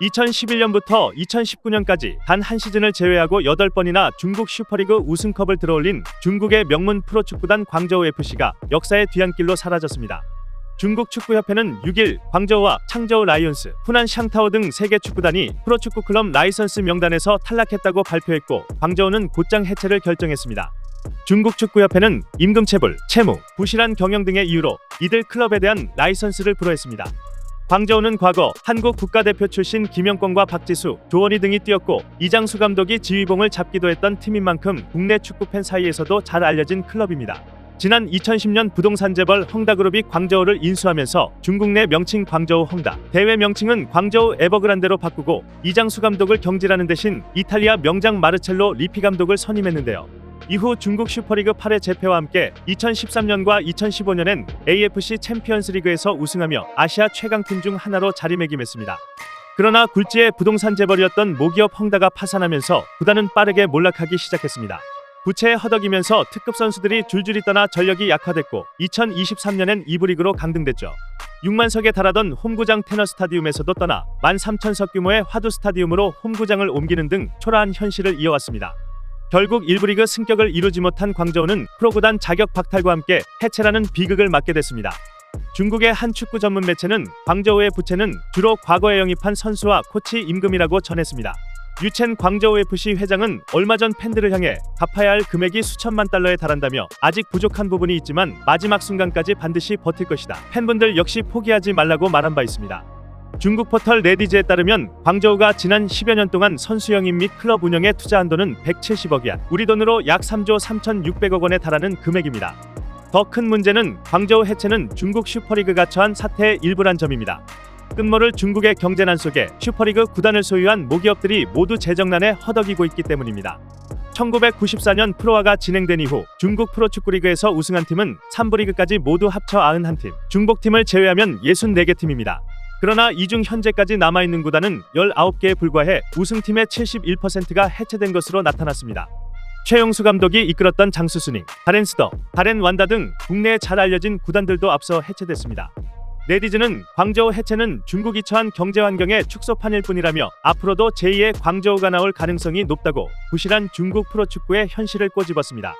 2011년부터 2019년까지 단 한 시즌을 제외하고 8번이나 중국 슈퍼리그 우승컵을 들어올린 중국의 명문 프로축구단 광저우 FC가 역사의 뒤안길로 사라졌습니다. 중국 축구협회는 6일 광저우와 창저우 라이온스, 후난 샹타오 등 세계 축구단이 프로축구 클럽 라이선스 명단에서 탈락했다고 발표했고 광저우는 곧장 해체를 결정했습니다. 중국 축구협회는 임금 체불, 채무, 부실한 경영 등의 이유로 이들 클럽에 대한 라이선스를 불허했습니다. 광저우는 과거 한국 국가대표 출신 김영권과 박지수, 조원희 등이 뛰었고 이장수 감독이 지휘봉을 잡기도 했던 팀인 만큼 국내 축구팬 사이에서도 잘 알려진 클럽입니다. 지난 2010년 부동산 재벌 헝다그룹이 광저우를 인수하면서 중국 내 명칭 광저우 헝다, 대회 명칭은 광저우 에버그란데로 바꾸고 이장수 감독을 경질하는 대신 이탈리아 명장 마르첼로 리피 감독을 선임했는데요. 이후 중국 슈퍼리그 8회 재패와 함께 2013년과 2015년엔 AFC 챔피언스 리그에서 우승하며 아시아 최강팀 중 하나로 자리매김했습니다. 그러나 굴지의 부동산 재벌이었던 모기업 헝다가 파산하면서 구단은 빠르게 몰락하기 시작했습니다. 부채에 허덕이면서 특급 선수들이 줄줄이 떠나 전력이 약화됐고 2023년엔 2부 리그로 강등됐죠. 6만 석에 달하던 홈구장 테너 스타디움에서도 떠나 13,000석 규모의 화두 스타디움으로 홈구장을 옮기는 등 초라한 현실을 이어왔습니다. 결국 1부 리그 승격을 이루지 못한 광저우는 프로구단 자격 박탈과 함께 해체라는 비극을 맞게 됐습니다. 중국의 한 축구 전문 매체는 광저우의 부채는 주로 과거에 영입한 선수와 코치 임금이라고 전했습니다. 유첸 광저우 FC 회장은 얼마 전 팬들을 향해 갚아야 할 금액이 수천만 달러에 달한다며 아직 부족한 부분이 있지만 마지막 순간까지 반드시 버틸 것이다. 팬분들 역시 포기하지 말라고 말한 바 있습니다. 중국 포털 레디즈에 따르면 광저우가 지난 10여 년 동안 선수 영입 및 클럽 운영에 투자한 돈은 170억 엔, 우리 돈으로 약 3조 3,600억 원에 달하는 금액입니다. 더 큰 문제는 광저우 해체는 중국 슈퍼리그가 처한 사태의 일부란 점입니다. 끝모를 중국의 경제난 속에 슈퍼리그 구단을 소유한 모기업들이 모두 재정난에 허덕이고 있기 때문입니다. 1994년 프로화가 진행된 이후 중국 프로축구리그에서 우승한 팀은 3부 리그까지 모두 합쳐 91팀, 중복팀을 제외하면 64개 팀입니다. 그러나 이중 현재까지 남아있는 구단은 19개에 불과해 우승팀의 71%가 해체된 것으로 나타났습니다. 최용수 감독이 이끌었던 장수스닝, 바렌스더, 바렌 완다 등 국내에 잘 알려진 구단들도 앞서 해체됐습니다. 네디즈는 광저우 해체는 중국이 처한 경제 환경의 축소판일 뿐이라며 앞으로도 제2의 광저우가 나올 가능성이 높다고 부실한 중국 프로축구의 현실을 꼬집었습니다.